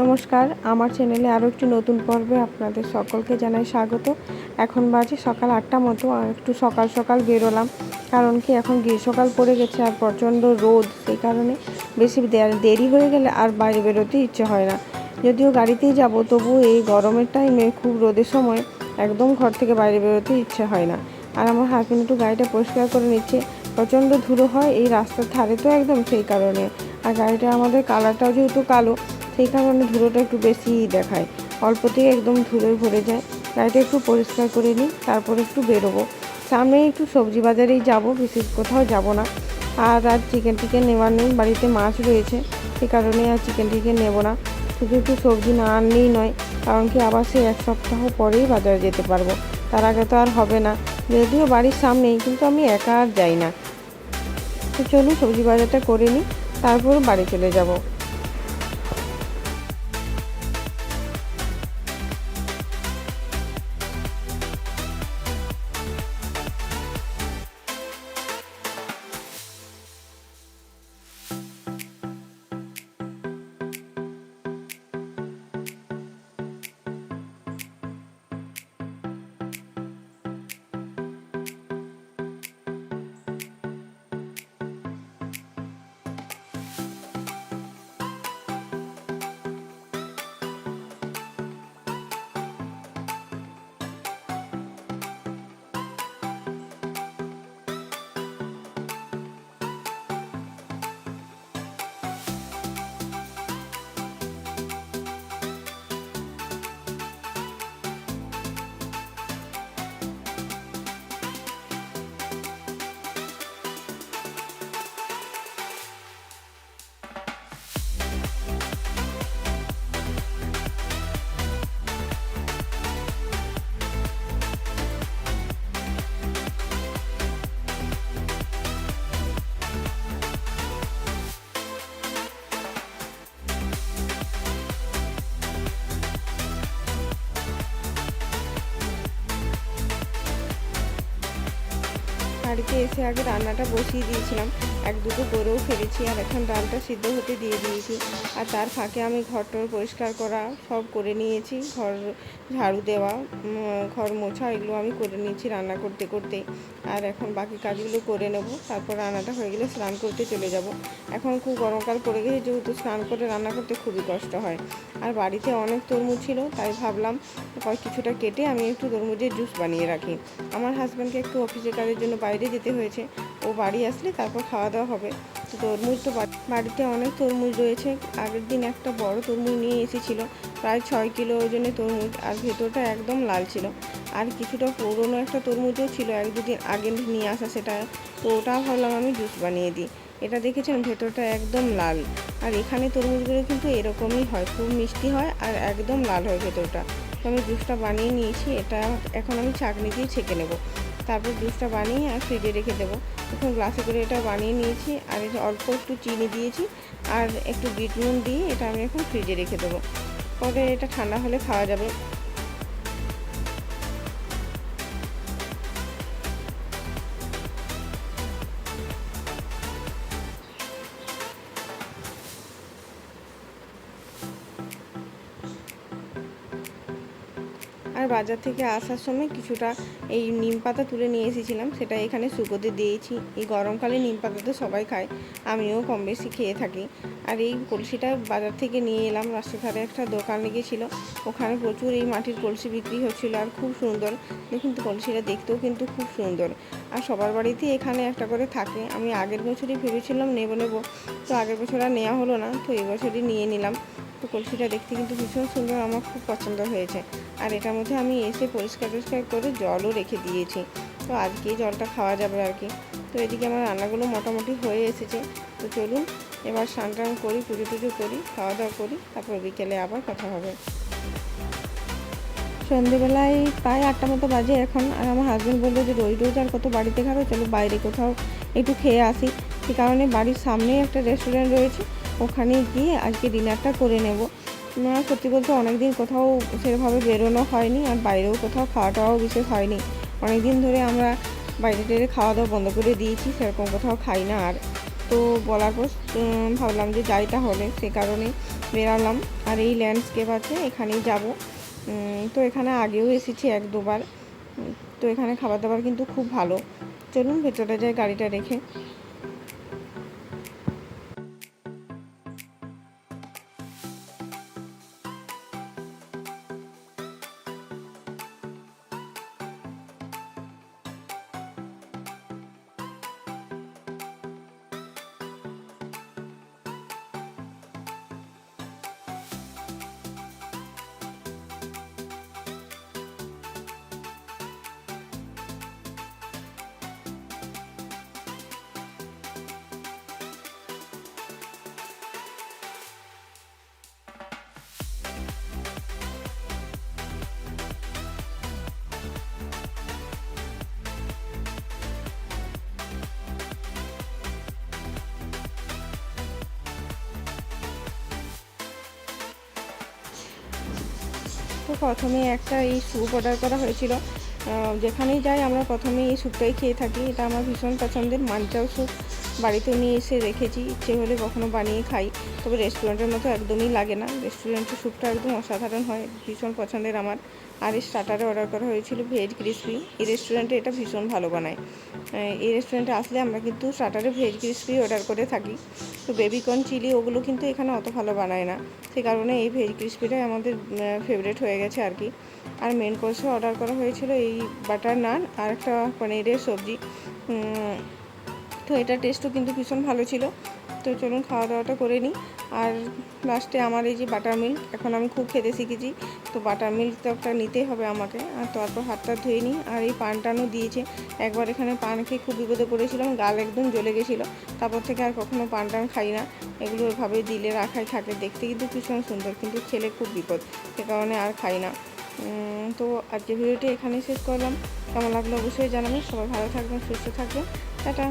নমস্কার, আমার চ্যানেলে আরও একটি নতুন পর্বে আপনাদের সকলকে জানাই স্বাগত। এখন বাজে সকাল আটটা মতো একটু সকাল সকাল বেরোলাম, কারণ কি এখন গ্রীষ্মকাল পড়ে গেছে আর প্রচণ্ড রোদ, সেই কারণে বেশি দেরি হয়ে গেলে আর বাইরে বেরোতে ইচ্ছে হয় না। যদিও গাড়িতেই যাব তবু এই গরমের টাইমে খুব রোদের সময় একদম ঘর থেকে বাইরে বেরোতে ইচ্ছে হয় না। আর আমার হাজবেন্ড একটু গাড়িটা পরিষ্কার করে নিচ্ছে, প্রচণ্ড ধুলো হয় এই রাস্তার ধারে তো একদম সেই কারণে। আর গাড়িটা আমাদের কালারটাও যেহেতু কালো সেই কারণে ধুলোটা একটু বেশিই দেখায়। অল্পতেই একদম ধুলোয় ভরে যায়। গাড়িটা একটু পরিষ্কার করে নিই, তারপর একটু বেরোবো। সামনে একটু সবজি বাজারেই যাব, বিশেষ কোথাও যাব না। আর আর চিকেন টিকেন নেওয়ার নেই, বাড়িতে মাছ রয়েছে। সেই কারণে আর চিকেন টিকেন নেব না। শুধু একটু সবজি না আনলেই নয়, কারণ কি আবার সেই এক সপ্তাহ পরেই বাজারে যেতে পারব। তার আগে তো আর হবে না। যদিও বাড়ির সামনেই, কিন্তু আমি একা আর যাই না। তো চলুন সবজি বাজারটা করে নিই, তারপর বাড়ি চলে যাব। বাড়িতে এসে আগে রান্নাটা বসিয়ে দিয়েছিলাম। এক দুটো করেও ফেলেছি আর এখন ডালটা সিদ্ধ হতে দিয়ে দিয়েছি। আর তার ফাঁকে আমি ঘরটর পরিষ্কার করা সব করে নিয়েছি। ঘর ঝাড়ু দেওয়া ঘর মোছা এগুলো আমি করে নিয়েছি রান্না করতে করতে। আর এখন বাকি কাজগুলো করে নেব। তারপর রান্নাটা হয়ে গেলে স্নান করতে চলে যাব। এখন খুব গরমকাল পড়ে গেছে, যেহেতু স্নান করে রান্না করতে খুবই কষ্ট হয়। আর বাড়িতে অনেক তরমুজ ছিল, তাই ভাবলাম কিছুটা কেটে আমি একটু তরমুজের জুস বানিয়ে রাখি। আমার হাজব্যান্ডকে একটু অফিসের কাজের জন্য বাইরে যেতে হয়েছে। ও বাড়ি আসলে তারপর খাওয়া দাওয়া হবে। তো তরমুজ তো বাড়িতে অনেক তরমুজ রয়েছে। আগের দিন একটা বড় তরমুজ নিয়ে এসেছিল। প্রায় ছয় কিলো ওজনের তরমুজ, আর ভেতরটা একদম লাল ছিল। আর কিছুটা পুরনো একটা তরমুজও ছিল, এক দুদিন আগে নিয়ে আসা সেটা। তো ওটা ভাবলাম আমি জুস বানিয়ে দিই। এটা দেখেছেন? ভেতরটা একদম লাল। আর এখানে তরমুজগুলো কিন্তু এরকমই হয়, খুব মিষ্টি হয় আর একদম লাল হয় ভেতরটা। তো আমি জুসটা বানিয়ে নিয়েছি। এটা এখন আমি চাকনি দিয়ে ছেঁকে নেব। তারপর জুসটা বানিয়ে আর ফ্রিজে রেখে দেবো। এখন গ্লাসে করে এটা বানিয়ে নিয়েছি, আর এটা অল্প একটু চিনি দিয়েছি, আর একটু বিট নুন দিয়ে এটা আমি এখন ফ্রিজে রেখে দেবো। পরে এটা ঠান্ডা হলে খাওয়া যাবে। আর বাজার থেকে আসার সময় কিছুটা এই নিম পাতা তুলে নিয়ে এসেছিলাম, সেটা এখানে শুকোতে দিয়েছি। এই গরমকালে নিম পাতা তো সবাই খায়, আমিও কম বেশি খেয়ে থাকি। আর এই কলসিটা বাজার থেকে নিয়ে এলাম রাস্তার ধারে একটা দোকান লেগেছিলো, ওখানে প্রচুর এই মাটির কলসি বিক্রি হচ্ছিল আর খুব সুন্দর। কিন্তু কলসিটা দেখতেও কিন্তু খুব সুন্দর। আর সবার বাড়িতেই এখানে একটা করে থাকে, আমি আগের বছরই ভেবেছিলাম নেব নেব। তো আগের বছর আর নেওয়া হলো না, তো এবছরই নিয়ে নিলাম। তো কলসিটা দেখতে কিন্তু ভীষণ সুন্দর, আমার খুব পছন্দ হয়েছে। আর এটার মধ্যে আমি এসে পরিষ্কার টরিষ্কার করে জলও রেখে দিয়েছি। তো আজকেই জলটা খাওয়া যাবে আর কি। তো এদিকে আমার রান্নাগুলো মোটামুটি হয়ে এসেছে। তো চলুন, এবার স্নান টান করি, পুজো টুজো করি, খাওয়া দাওয়া করি, তারপর বিকেলে আবার কথা হবে। সন্ধেবেলায় প্রায় আটটা মতো বাজে এখন, আর আমার হাজব্যান্ড বলল যে রোজ রোজ আর কত বাড়িতে খাবে, চলো বাইরে কোথাও একটু খেয়ে আসি। সেই কারণে বাড়ির সামনেই একটা রেস্টুরেন্ট রয়েছে। ওখানে গিয়ে আজকে ডিনারটা করে নেব। সত্যি বলতে অনেকদিন কোথাও সেভাবে বেরোনো হয়নি আর বাইরেও কোথাও খাওয়া টাওয়াও বিশেষ হয়নি। অনেক দিন ধরে আমরা বাইরে টাইরে খাওয়া দাওয়া বন্ধ করে দিয়েছি, সেরকম কোথাও খাই না আর। তো বলার পর ভাবলাম যে যাই তাহলে, সে কারণে বেরালাম। আর এই ল্যান্ডস্কেপ আছে, এখানেই যাব। তো এখানে আগেও এসেছি এক দুবার। তো এখানে খাবার দাবার কিন্তু খুব ভালো। চলুন ভেতরে যাই গাড়িটা রেখে। তো প্রথমে একটা এই স্যুপ অর্ডার করা হয়েছিল। যেখানেই যাই আমরা প্রথমে এই স্যুপটাই খেয়ে থাকি। এটা আমার ভীষণ পছন্দের মাঞ্চাও স্যুপ। বাড়িতে নিয়ে এসে রেখেছি, ইচ্ছে হলে কখনো বানিয়ে খাই। তবে রেস্টুরেন্টের মতো একদমই লাগে না। রেস্টুরেন্টের স্যুপটা একদম অসাধারণ হয়, ভীষণ পছন্দের আমার। আর এই স্টার্টারে অর্ডার করা হয়েছিল ভেজ ক্রিসপি এই রেস্টুরেন্টে এটা ভীষণ ভালো বানায়। এই রেস্টুরেন্টে আসলে আমরা কিন্তু স্টার্টারে ভেজ ক্রিসপি অর্ডার করে থাকি। তো বেবিকর্ন চিলি ওগুলো কিন্তু এখানে অত ভালো বানায় না। সেই কারণে এই ভেজ ক্রিসপিটাই আমাদের ফেভারিট হয়ে গেছে আর কি। আর মেন কোর্সে অর্ডার করা হয়েছিল এই বাটার নান আর একটা পনিরের সবজি। তো এটা টেস্টও কিন্তু ভীষণ ভালো ছিল। তো চলুন খাওয়া দাওয়াটা করে নিই। আর লাস্টে আমার এই যে বাটার মিল্ক এখন আমি খুব খেতে শিখেছি। তো বাটার মিল্ক তো একটা নিতেই হবে আমাকে। আর তারপর হাতটা ধুয়ে নিই। আর এই পান টানও দিয়েছে। একবার এখানে পান খেয়ে খুব বিপদে পড়েছিলাম, গাল একদম জ্বলে গেছিল। তারপর থেকে আর কখনো পান টান খাই না। এগুলো ওইভাবে দিলে রাখাই থাকে দেখতে কিন্তু ভীষণ সুন্দর, কিন্তু খেলে খুব বিপদ। সে কারণে আর খাই না। তো আজকে ভিডিওটি এখানেই শেষ করলাম। কেমন লাগল অবশ্যই জানাবেন। সবাই ভালো থাকবেন, সুস্থ থাকবেন। টাটা।